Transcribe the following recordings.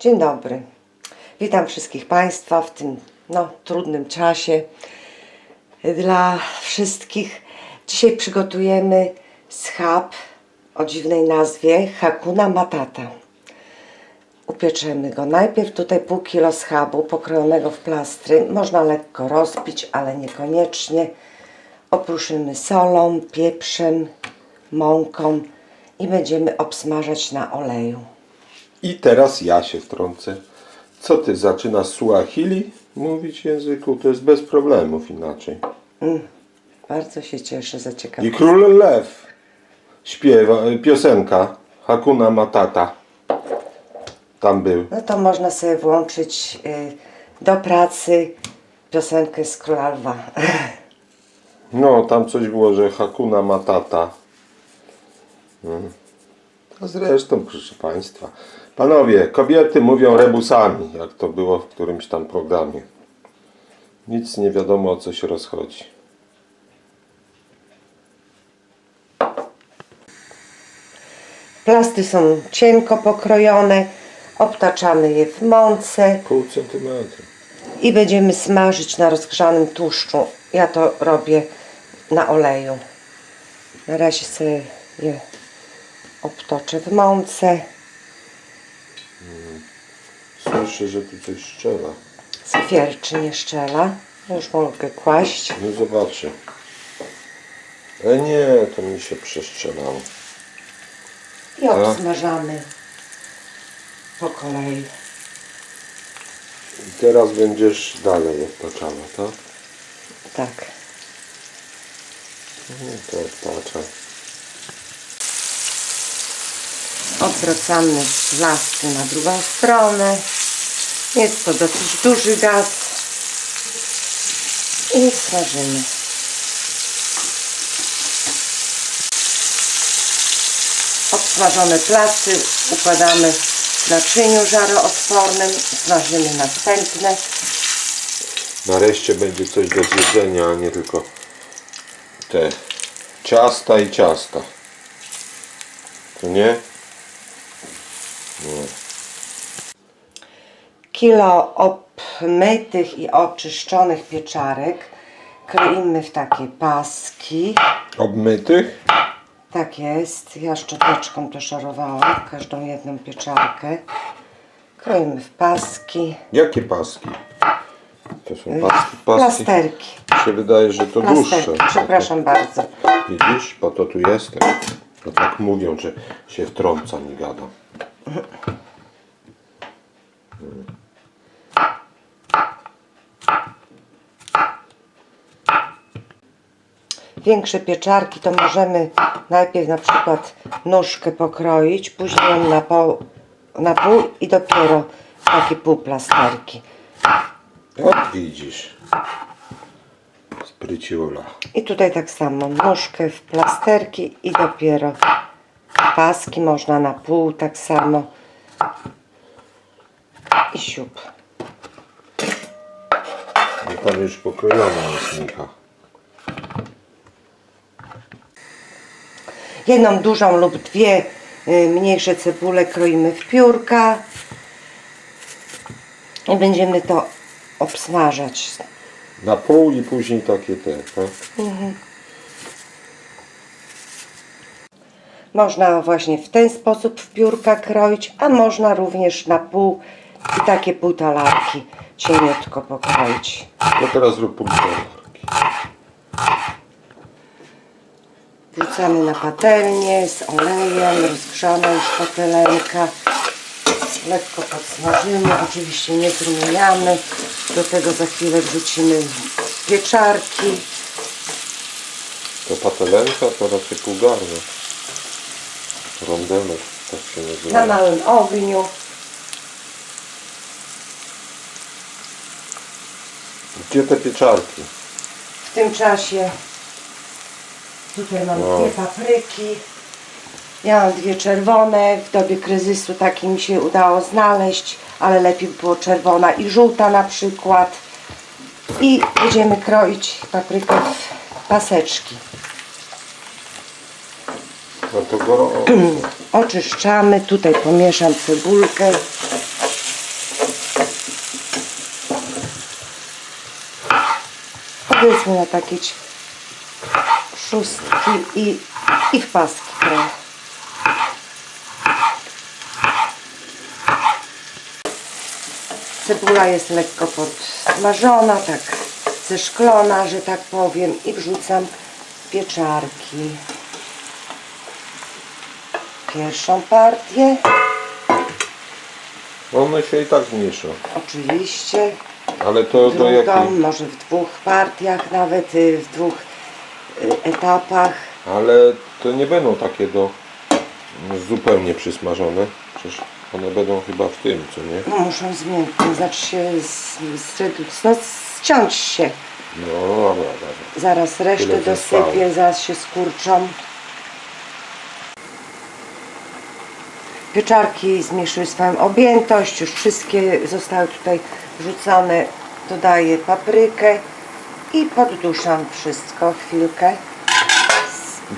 Dzień dobry. Witam wszystkich Państwa w tym no, trudnym czasie. Dla wszystkich dzisiaj przygotujemy schab o dziwnej nazwie Hakuna Matata. Upieczemy go. Najpierw tutaj pół kilo schabu pokrojonego w plastry. Można lekko rozbić, ale niekoniecznie. Opruszymy solą, pieprzem, mąką i będziemy obsmażać na oleju. I teraz ja się wtrącę. Co ty zaczynasz Suahili mówić w języku? To jest bez problemów inaczej. Bardzo się cieszę za I ciekawość. król lew śpiewa, y, piosenka Hakuna Matata. Tam był. No to można sobie włączyć y, do pracy piosenkę z Króla Lwa. No, tam coś było, że Hakuna Matata. Mm. A zresztą, proszę Państwa. Panowie, kobiety mówią rebusami, jak to było w którymś tam programie. Nic nie wiadomo o co się rozchodzi. Plasty są cienko pokrojone, obtaczamy je w mące Pół centymetra. i będziemy smażyć na rozgrzanym tłuszczu. Ja to robię na oleju. Na razie sobie je obtoczę w mące. Słyszę, że tu coś strzela. Skwierczy nie szczela. Już mogę kłaść. No zobaczę. E nie, to mi się przestrzelało. I obsmażamy po kolei. I teraz będziesz dalej odtaczała, tak? Tak. No to odtaczaj. Odwracamy lasty na drugą stronę. Jest to dosyć duży gaz. I smażymy. Obsmażone plasty układamy w naczyniu żaroodpornym. Smażymy następne. Nareszcie będzie coś do zjedzenia, a nie tylko te ciasta i ciasta. To nie? Nie. Kilo obmytych i oczyszczonych pieczarek kroimy w takie paski. Obmytych? Tak jest. Ja szczoteczką to szarowałam każdą jedną pieczarkę. Kroimy w paski. Jakie paski? To są paski, paski. Plasterki. Mi się wydaje, że to dłuższe. Plasterki. Przepraszam bardzo. Widzisz? Po to tu jestem. To tak mówią, że się wtrącam i gadam. Większe pieczarki to możemy najpierw na przykład nóżkę pokroić, później ją na pół, na pół i dopiero takie półplasterki. O, widzisz. Spryciula. I tutaj tak samo nóżkę w plasterki i dopiero paski można na pół tak samo. I siup. No tam już pokrojona jest Micha. Jedną dużą lub dwie y, mniejsze cebule kroimy w piórka i będziemy to obsmażać. Na pół i później takie te, tak? Można właśnie w ten sposób w piórka kroić, a można również na pół i takie półtalarki cieniutko pokroić. To teraz rób półtorki. Wrzucamy na patelnię z olejem, rozgrzana już patelenka. Lekko podsmażymy, oczywiście nie zrumieniamy. Do tego za chwilę wrzucimy pieczarki. To patelenka to raczej półgarnek. Rondelek, tak się na nazywa. małym ogniu. Gdzie te pieczarki? W tym czasie Tutaj mam Wow. dwie papryki. Ja mam dwie czerwone. W dobie kryzysu takie mi się udało znaleźć, ale lepiej by było czerwona i żółta na przykład. I będziemy kroić paprykę w paseczki. No to gorąco. Oczyszczamy, tutaj pomieszam cebulkę. Powiedzmy na takie szóstki i, i w paski trochę. Cebula jest lekko podsmażona, tak zeszklona, że tak powiem i wrzucam pieczarki. Pierwszą partię, One się i tak zmniejszą. oczywiście, Ale to do drugą, jakiej? może w dwóch partiach nawet, y, w dwóch etapach. Ale to nie będą takie do zupełnie przysmażone. Przecież one będą chyba w tym, co nie? No, muszą zmięknąć, znaczy się z, z, no, ściąć się. No dobra, dobra. Zaraz resztę Tyle dosypię, zostało. zaraz się skurczą. Pieczarki zmniejszyły swoją objętość, już wszystkie zostały tutaj wrzucone. Dodaję paprykę i podduszam wszystko chwilkę.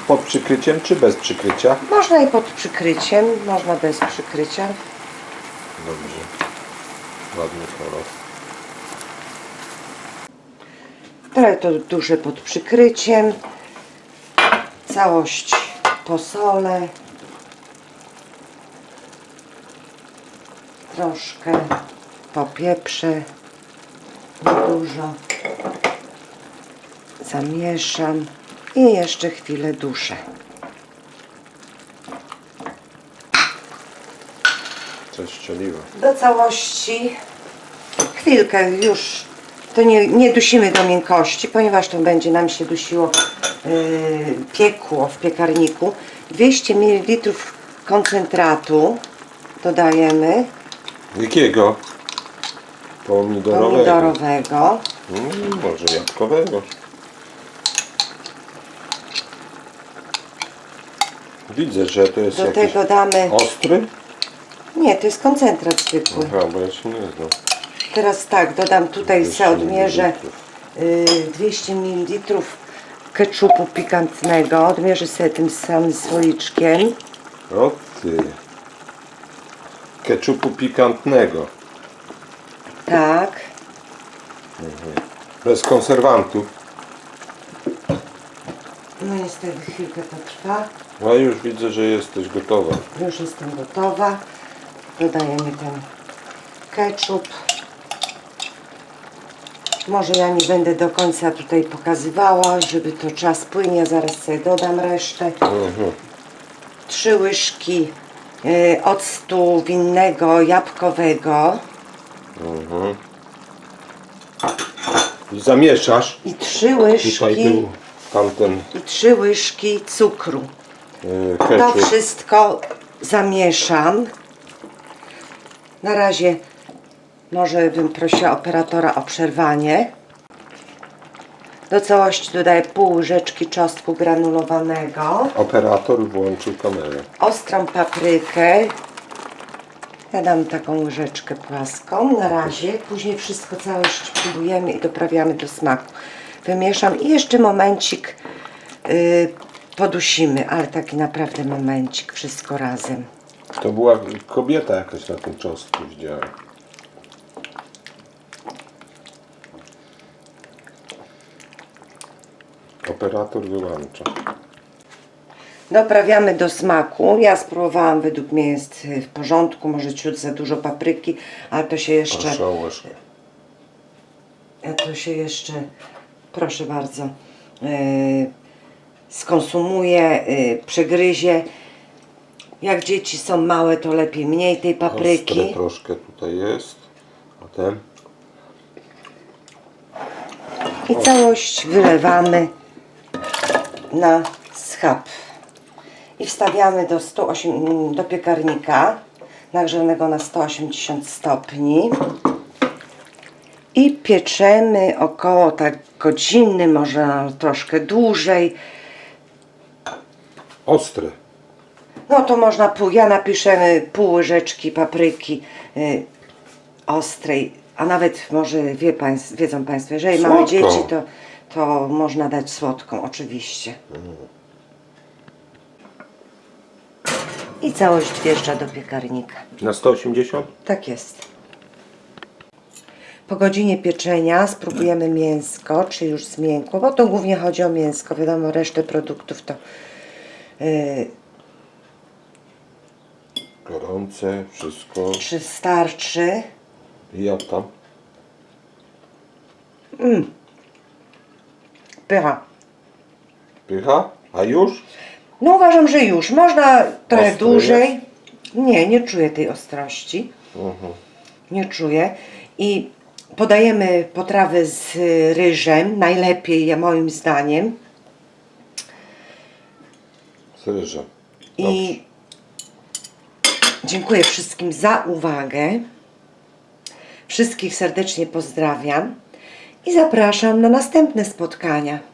Pod przykryciem czy bez przykrycia? Można i pod przykryciem, można bez przykrycia. Dobrze. Ładny kolor. Trochę to duszę pod przykryciem. Całość posolę. Troszkę popieprzę. Dużo. Zamieszam. I jeszcze chwilę duszę. Coś strzeliło. Do całości chwilkę już to nie, nie dusimy do miękkości, ponieważ to będzie nam się dusiło yy, piekło w piekarniku. 200 ml koncentratu dodajemy Jakiego? Pomidorowego. pomidorowego. Mm, może jabłkowego. Widzę, że to jest Do jakiś tego damy. ostry. Nie, to jest koncentrat zwykły. Aha, bo ja się nie znam. Teraz tak, dodam tutaj 200 se odmierzę mililitrów. y, 200 ml keczupu pikantnego. Odmierzę sobie tym samym słoliczkiem. O ty. Keczupu pikantnego. Tak. Bez konserwantów. No niestety chwilkę to trwa. A już widzę, że jesteś gotowa. Już jestem gotowa. Dodajemy ten ketchup. Może ja nie będę do końca tutaj pokazywała, żeby to czas płynie. Zaraz sobie dodam resztę. Mhm. Trzy łyżki y, octu winnego jabłkowego Mhm. I zamieszasz. i trzy Tutaj łyżki tamten i trzy łyżki cukru. yy, To wszystko zamieszam. Na razie może bym prosiła operatora o przerwanie. Do całości dodaję pół łyżeczki czosnku granulowanego, Operator włączył kamerę. ostrą paprykę. Ja dam taką łyżeczkę płaską na razie. Później wszystko całość próbujemy i doprawiamy do smaku. Wymieszam i jeszcze momencik yy, podusimy, ale taki naprawdę momencik, wszystko razem. To była kobieta jakaś na tym czosnku widziałem. Operator wyłącza. Doprawiamy do smaku. Ja spróbowałam, według mnie jest y, w porządku, może ciut za dużo papryki, ale to się jeszcze, Proszę o łyżkę. a to się jeszcze, proszę bardzo, yy, skonsumuje, przegryzie. Jak dzieci są małe, to lepiej mniej tej Ostre papryki. troszkę tutaj jest. A ten? I całość wylewamy na schab. I wstawiamy do, 108, do piekarnika nagrzanego na 180 stopni. I pieczemy około tak godziny, może troszkę dłużej. Ostre. No to można pół, ja napiszę pół łyżeczki papryki y, ostrej, a nawet może wie państw, wiedzą Państwo, jeżeli mamy Słodką. dzieci, to, to można dać słodką, oczywiście. I całość wjeżdża do piekarnika. Na 180? Tak jest. Po godzinie pieczenia spróbujemy mięsko, czy już zmiękło, bo to głównie chodzi o mięsko. Wiadomo, resztę produktów to yy, Gorące, wszystko. czy starczy. I jak tam? Pycha. Pycha? A już? No uważam, że już. Można trochę dłużej. Nie, nie czuję tej ostrości. Mhm. Nie czuję. I podajemy potrawy z ryżem. Najlepiej, moim zdaniem. Z ryżem. I dziękuję wszystkim za uwagę. Wszystkich serdecznie pozdrawiam i zapraszam na następne spotkania.